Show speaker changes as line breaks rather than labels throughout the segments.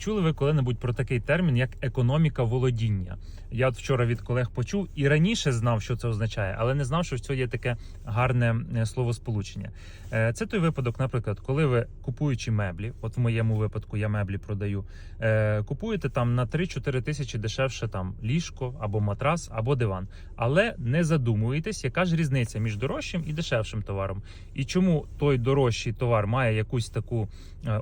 Чули ви коли-небудь про такий термін, як економіка володіння? Я от вчора від колег почув і раніше знав, що це означає, але не знав, що в цьому є таке гарне е, словосполучення. Е, Це той випадок, наприклад, коли ви купуючи меблі, от в моєму випадку я меблі продаю, е, купуєте там на 3-4 тисячі дешевше там ліжко або матрас, або диван, але не задумуєтесь, яка ж різниця між дорожчим і дешевшим товаром, і чому той дорожчий товар має якусь таку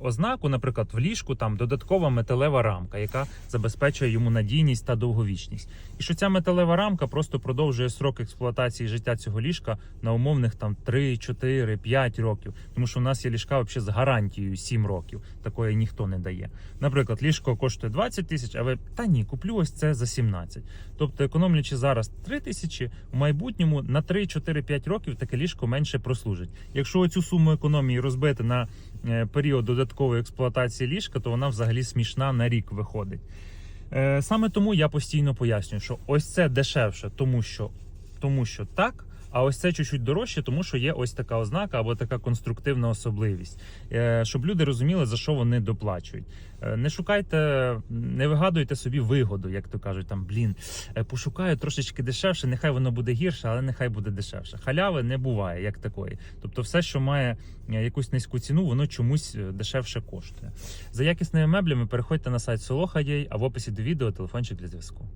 ознаку, наприклад, в ліжку там додаткова металева рамка, яка забезпечує йому надійність та довговічність. І що ця металева рамка просто продовжує срок експлуатації життя цього ліжка на умовних там 3, 4, 5 років. Тому що у нас є ліжка взагалі з гарантією 7 років. Такої ніхто не дає. Наприклад, ліжко коштує 20 тисяч, а ви та ні, куплю ось це за 17. Тобто, економлячи зараз 3 тисячі, в майбутньому на 3, 4, 5 років таке ліжко менше прослужить. Якщо цю суму економії розбити на період додаткової експлуатації ліжка, то вона взагалі смішна на рік виходить. Е, Саме тому я постійно пояснюю, що ось це дешевше, тому що, тому що так. А ось це чуть-чуть дорожче, тому що є ось така ознака або така конструктивна особливість, Е, щоб люди розуміли, за що вони доплачують. Е, Не шукайте, не вигадуйте собі вигоду, як то кажуть, там блін, е, пошукаю трошечки дешевше, нехай воно буде гірше, але нехай буде дешевше. Халяви не буває як такої. Тобто, все, що має якусь низьку ціну, воно чомусь дешевше коштує. За якісними меблями переходьте на сайт Soloha.ua, а в описі до відео телефончик для зв'язку.